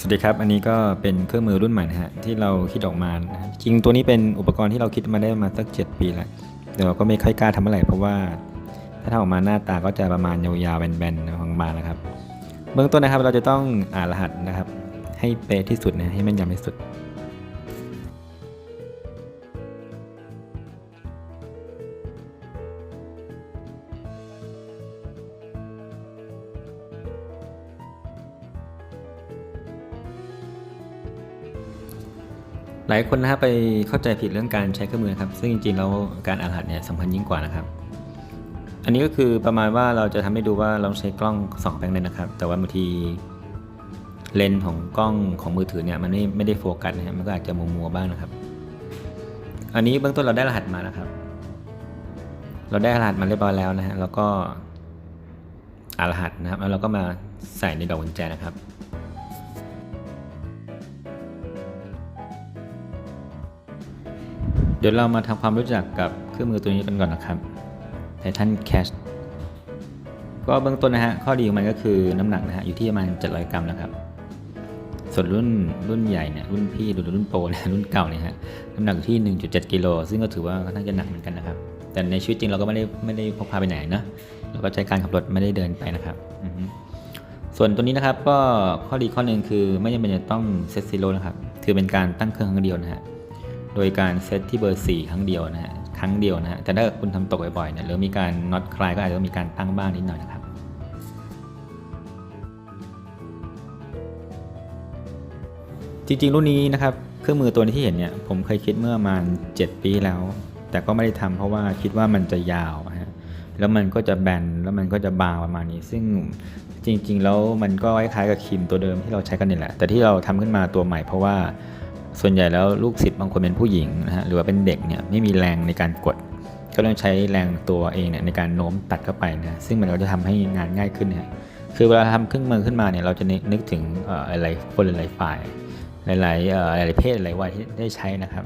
สวัสดีครับ อันนี้ก็เป็นเครื่องมือรุ่นใหม่นะฮะที่เราคิดออกมานะจริงตัวนี้เป็นอุปกรณ์ที่เราคิดมาได้มาสักเจ็ดปีแล้วแต่เราก็ไม่ค่อยกล้าทำเมื่อไหร่เพราะว่าถ้าทำออกมาหน้าตาก็จะประมาณยาวๆแบนๆบางๆนะครับ เบื้องต้นนะครับเราจะต้องอ่านรหัสนะครับ ให้เป๊ะที่สุดนะให้แม่นยำที่สุด หลายคนนะครับไปเข้าใจผิดเรื่องการใช้เครื่องมือครับ ซึ่งจริงๆแล้วการอ่านรหัสเนี่ยสำคัญยิ่งกว่านะครับ อันนี้ก็คือประมาณว่าเราจะทำให้ดูว่าเราใช้กล้องสองแบงเลยนะครับ แต่ว่าบางทีเลนส์ของกล้องของมือถือเนี่ยมันไม่ไม่ได้โฟกัสนะฮะมันก็อาจจะมัวมัวๆบ้างนะครับ อันนี้เบื้องต้นเราได้รหัสมานะครับ เราได้รหัสมาเรียบร้อยแล้วนะฮะแล้วก็อ่านรหัสนะครับแล้วเราก็มาใส่ในดอกกุญแจนะครับ เดี๋ยวเรามาทำความรู้จักกับเครื่องมือตัวนี้กันก่อนนะครับ Titan Cash ก็เบื้องต้นนะฮะข้อดีของมันก็คือน้ำหนักนะฮะอยู่ที่ประมาณ 700 กรัมนะครับ ส่วนรุ่นรุ่นใหญ่เนี่ยรุ่นพี่หรือรุ่นโปรเนี่ยรุ่นเก่าเนี่ยฮะน้ำหนักอยู่ที่ 1.7 กิโลซึ่งก็ถือว่าค่อนข้างจะหนักเหมือนกันนะครับ แต่ในชีวิตจริงเราก็ไม่ได้ไม่ได้พกพาไปไหนนะเราก็ใช้การขับรถไม่ได้เดินไปนะครับส่วนตัวนี้นะครับก็ข้อดีข้อหนึ่งคือไม่จำเป็นจะต้องเซตซีโร่นะครับ คือเป็นการตั้งเครื่องครั้งเดียวนะฮะ โดยการเซตที่เบอร์ 4 ครั้งเดียวนะฮะครั้งเดียวนะฮะแต่ถ้าคุณทำตกบ่อยๆเนี่ยหรือมีการน็อตคลายก็อาจจะต้องมีการตั้งบ้างนิดหน่อยนะครับจริงๆ รุ่นนี้นะครับเครื่องมือตัวที่เห็นเนี่ยผมเคยคิดเมื่อประมาณ 7 ปีแล้ว แต่ก็ไม่ได้ทำเพราะว่าคิดว่ามันจะยาวนะฮะแล้วมันก็จะแบนแล้วมันก็จะบางประมาณนี้ ซึ่งจริง ๆ แล้วมันก็คล้ายๆกับครีมตัวเดิมที่เราใช้กันนี่แหละ แต่ที่เราทำขึ้นมาตัวใหม่เพราะว่า ส่วนใหญ่แล้วลูกศิษย์บางคนเป็นผู้หญิงนะฮะหรือว่าเป็นเด็กเนี่ยไม่มีแรงในการกด ก็ต้องใช้แรงตัวเองเนี่ยในการโน้มตัดเข้าไปนะซึ่งมันก็จะทำให้งานง่ายขึ้นนะคือเวลาทำเครื่องมือขึ้นมาเนี่ยเราจะนึกนึกถึงออะไรคนหลายๆฝ่ายหลายๆอ่อหลายเพศหลายวัยที่ได้ใช้นะครับ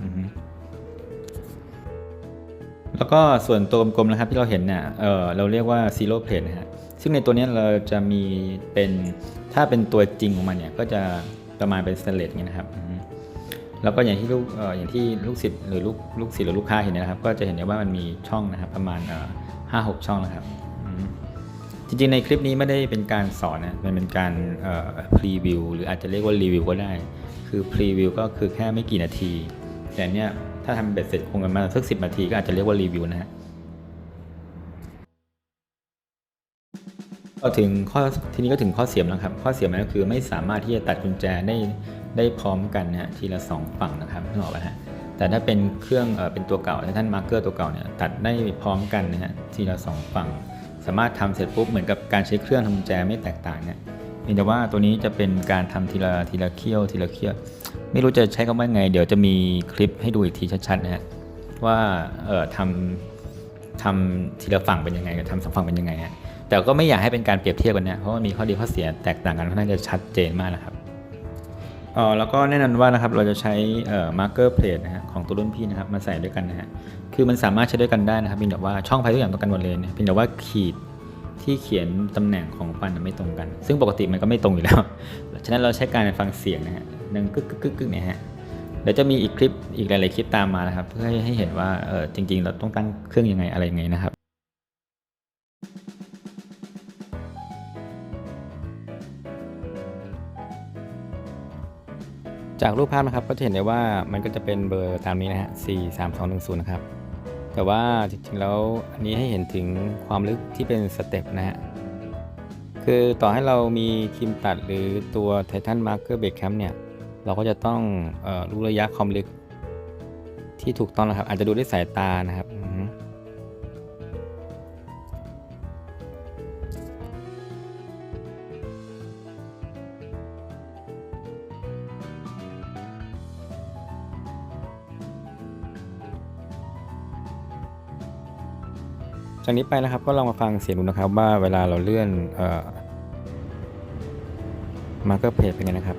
แล้วก็ส่วนตัวกลมๆนะครับที่เราเห็นเนี่ยเเราเรียกว่า zero plate นะฮะซึ่งในตัวนี้เราจะมีเป็นถ้าเป็นตัวจริงของมันเนี่ยก็จะประมาณเป็นสเตเลสอย่างนี้นะครับ แล้วก็อย่างที่ลูกอย่างที่ลูกศิษย์หรือลูกลูกศิษย์หรือลูกค้าเห็นนะครับ ก็จะเห็นได้ว่ามันมีช่องนะครับ ประมาณห้าหกช่องนะครับจริงๆในคลิปนี้ไม่ได้เป็นการสอนนะมันเป็นการพรีวิวหรืออาจจะเรียกว่ารีวิวก็ได้ คือพรีวิวก็คือแค่ไม่กี่นาที แต่เนี้ยถ้าทำเบ็ดเสร็จคงกันมาสักสินาทีก็อาจจะเรียกว่ารีวิวนะฮะก็ถึงข้อทีนี้ก็ถึงข้อเสียมแล้วครับ ข้อเสียมันก็คือไม่สามารถที่จะตัดกุญแจได้ ได้พร้อมกันนะฮะทีละสองฝั่งนะครับนึกออกไหมฮะแต่ถ้าเป็นเครื่องเออเป็นตัวเก่าท่านมาร์เกอร์ตัวเก่าเนี่ยตัดได้พร้อมกันนะฮะทีละสองฝั่ง สามารถทำเสร็จปุ๊บเหมือนกับการใช้เครื่องทำกุญแจไม่แตกต่างเนี่ยเพียงแต่ว่าตัวนี้จะเป็นการทำทีละทีละเคี่ยวทีละเคี่ยว ไม่รู้จะใช้คำว่าไง เดี๋ยวจะมีคลิปให้ดูอีกทีชัดๆนะฮะว่าเอ่อทำทำทีละฝั่งเป็นยังไงกับทำสองฝั่งเป็นยังไงฮะแต่ก็ไม่อยากให้เป็นการเปรียบเทียบกันนะเพราะว่ามีข้อดีข้อเสียแตกต่างกันค่อนข้างจะชัดเจนมากนะครับ อ๋อแล้วก็แน่นอนว่านะครับเราจะใช้เอ่อมาร์เกอร์เพลทนะฮะของตัวรุ่นพี่นะครับมาใส่ด้วยกันนะฮะคือมันสามารถใช้ด้วยกันได้นะครับเพียงแต่ว่าช่องไฟทุกอย่างต้องกันหมดเลยนะเพียงแต่ว่าขีดที่เขียนตำแหน่งของฟันไม่ตรงกัน ซึ่งปกติมันก็ไม่ตรงอยู่แล้ว ฉะนั้นเราใช้การฟังเสียงนะฮะดังกึกกึกกึกกึกเนี่ยฮะเดี๋ยวจะมีอีกคลิปอีกหลายๆคลิปตามมานะครับ เพื่อให้ให้เห็นว่าเออจริงๆ เราต้องตั้งเครื่องยังไงอะไรยังไงนะครับ จากรูปภาพนะครับก็จะเห็นได้ว่ามันก็จะเป็นเบอร์ตามนี้นะฮะ 4 3 2 1 0 นะครับ แต่ว่าจริงๆแล้วอันนี้ให้เห็นถึงความลึกที่เป็นสเต็ปนะฮะ คือต่อให้เรามีครีมตัดหรือตัว Titan Marker b a k e Cam เนี่ย เราก็จะต้องเออรู้ระยะความลึกที่ถูกต้องนะครับ อาจจะดูด้วยสายตานะครับ จากนี้ไปนะครับก็ลองมาฟังเสียงดูนะครับว่าเวลาเราเลื่อนเออมาร์เกอร์เพจเป็นไงนะครับ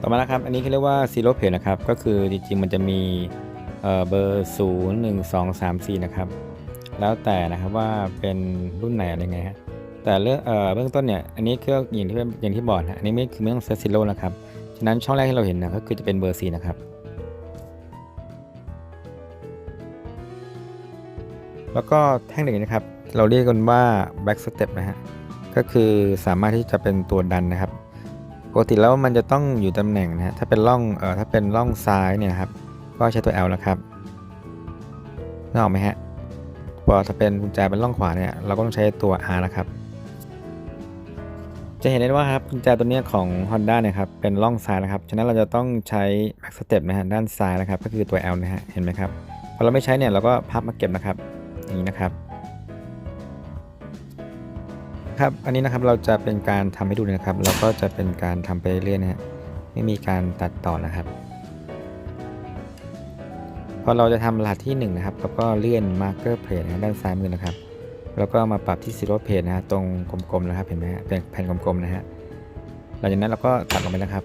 ต่อมานะครับ อันนี้เขาเรียกว่าซีโร่เพจนะครับ ก็คือจริงๆ มันจะมี เอ่อเบอร์ 0 1 2 3 4 นะครับ แล้วแต่นะครับว่าเป็นรุ่นไหนอะไรไงฮะแต่เรื่องเบื้องต้นเนี่ยอันนี้คืออย่างที่อย่างที่บอกนะอันนี้ไม่คือไม่ต้องเซต zero นะครับฉะนั้นช่องแรกที่เราเห็นนะก็คือจะเป็นเบอร์ 4 นะครับแล้วก็แท่งหนึ่งนะครับ เราเรียกกันว่า back step นะฮะ ก็คือสามารถที่จะเป็นตัวดันนะครับ ปกติแล้วมันจะต้องอยู่ตำแหน่งนะฮะ ถ้าเป็นร่อง เอ่อ ถ้าเป็นร่องซ้ายเนี่ยครับ ก็ใช้ตัว L นะครับนึกออกไหมฮะพอถ้าเป็นกุญแจเป็นร่องขวาเนี่ยเราก็ต้องใช้ตัว R นะครับ จะเห็นได้ว่าครับกุญแจตัวเนี้ยของ Honda เนี่ยครับเป็นร่องซ้ายนะครับ ฉะนั้นเราจะต้องใช้ back step นะฮะด้านซ้ายนะครับ ก็คือตัว L นะฮะเห็นไหมครับพอเราไม่ใช้เนี่ยเราก็พับมาเก็บนะครับอย่างนี้นะครับครับ อันนี้นะครับเราจะเป็นการทำให้ดูนะครับ เราก็จะเป็นการทำไปเรื่อยๆนะฮะไม่มีการตัดต่อนะครับ พอเราจะทำรหัสที่1นะครับเราก็เลื่อน marker plate นะด้านซ้ายมือนะครับ แล้วก็มาปรับที่ zero plate นะฮะตรงกลมๆนะครับเห็นไหมฮะเป็นแผ่นกลมๆนะฮะหลังจากนั้นเราก็ตัดลงไปนะครับ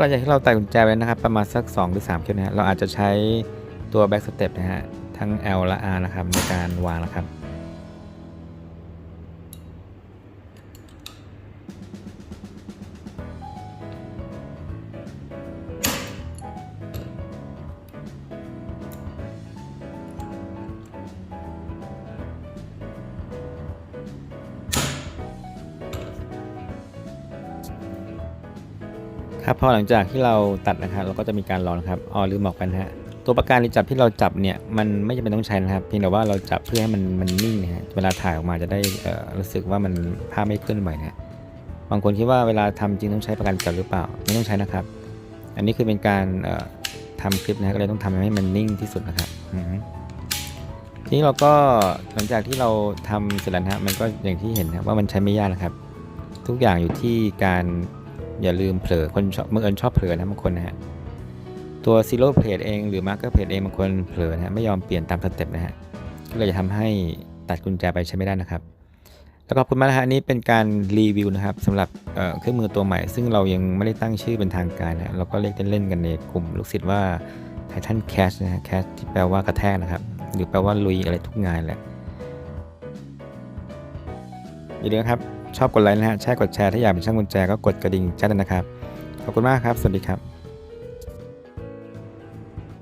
หลังจากที่เราตัดกุญแจไว้นะครับ ประมาณสัก 2 หรือ3เคสนะฮะเราอาจจะใช้ตัว back step นะฮะ ทั้ง L และ R นะครับในการวางนะครับ ครับพอหลังจากที่เราตัดนะครับเราก็จะมีการรอนะครับอ๋อลืมบอกไปนะฮะตัวประกันที่จับที่เราจับเนี่ยมันไม่จำเป็นต้องใช้นะครับ เพียงแต่ว่าเราจับเพื่อให้มันมันนิ่งนะฮะเวลาถ่ายออกมาจะได้รู้สึกว่ามันภาพไม่เคลื่อนไหวนะฮะบางคนคิดว่าเวลาทำจริงต้องใช้ประกันจับหรือเปล่าไม่ต้องใช้นะครับ อันนี้คือเป็นการเอ่อทำคลิปนะก็เลยต้องทำให้มันนิ่งที่สุดนะครับทีนี้เราก็หลังจากที่เราทำเสร็จแล้วนะฮะมันก็อย่างที่เห็นนะว่ามันใช้ไม่ยากนะครับ ทุกอย่างอยู่ที่การ อย่าลืมเผลอคนชอบเมื่อเอิญชอบเผลอนะบางคนนะฮะตัว zero plate เองหรือ marker plate เองบางคนเผลอนะฮะไม่ยอมเปลี่ยนตามสเต็ปนะฮะก็เลยจะทำให้ตัดกุญแจไปใช้ไม่ได้นะครับแล้วก็ขอบคุณมากนะฮะนี้เป็นการรีวิวนะครับสำหรับเครื่องมือตัวใหม่ ซึ่งเรายังไม่ได้ตั้งชื่อเป็นทางการนะเราก็เรียกเล่นๆกันในกลุ่มลูกศิษย์ว่า Titan Cash นะฮะ Cash ที่แปลว่ากระแทกนะครับ หรือแปลว่าลุยอะไรทุกงานแหละอย่าลืมนะครับ ชอบกดไลค์นะฮะแชร์กดแชร์ถ้าอยากเป็นช่างกุญแจก็กดกระดิ่งแจ้งด้วยนะครับขอบคุณมากครับ สวัสดีครับ